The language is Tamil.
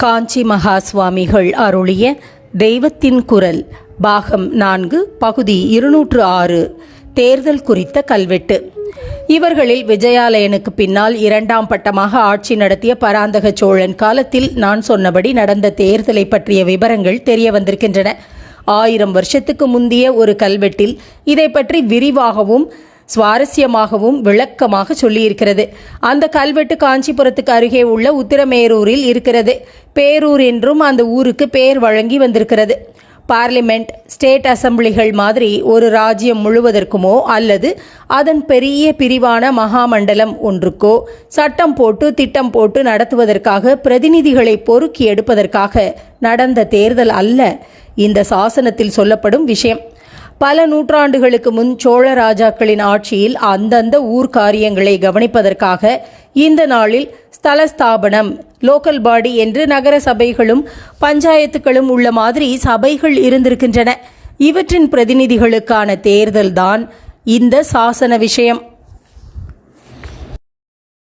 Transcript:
காஞ்சி மகா சுவாமிகள் அருளிய தெய்வத்தின் குரல் பாகம் நான்கு பகுதி இருநூற்று ஆறு தேர்தல் குறித்த கல்வெட்டு. இவர்களில் விஜயாலயனுக்கு பின்னால் இரண்டாம் பட்டமாக ஆட்சி நடத்திய பராந்தக சோழன் காலத்தில் நான் சொன்னபடி நடந்த தேர்தலை பற்றிய விவரங்கள் தெரிய வந்திருக்கின்றன. ஆயிரம் வருஷத்துக்கு முந்திய ஒரு கல்வெட்டில் இதை பற்றி விரிவாகவும் சுவாரஸ்யமாகவும் விளக்கமாக சொல்லியிருக்கிறது. அந்த கல்வெட்டு காஞ்சிபுரத்துக்கு அருகே உள்ள உத்திரமேரூரில் இருக்கிறது. பேரூர் என்றும் அந்த ஊருக்கு பெயர் வழங்கி வந்திருக்கிறது. பார்லிமெண்ட் ஸ்டேட் அசம்பிளிகள் மாதிரி ஒரு ராஜ்யம் முழுவதற்குமோ அல்லது அதன் பெரிய பிரிவான மகாமண்டலம் ஒன்றுக்கோ சட்டம் போட்டு திட்டம் போட்டு நடத்துவதற்காக பிரதிநிதிகளை பொறுக்கி எடுப்பதற்காக நடந்த தேர்தல் அல்ல. இந்த சாசனத்தில் சொல்லப்படும் விஷயம். பல நூற்றாண்டுகளுக்கு முன் சோழ ராஜாக்களின் ஆட்சியில் அந்தந்த ஊர் காரியங்களை கவனிப்பதற்காக இந்த நாளில் ஸ்தலஸ்தாபனம் லோக்கல் பாடி என்று நகர சபைகளும் பஞ்சாயத்துகளும் உள்ள மாதிரி சபைகள் இருந்திருக்கின்றன. இவற்றின் பிரதிநிதிகளுக்கான தேர்தல்தான் இந்த சாசன விஷயம்.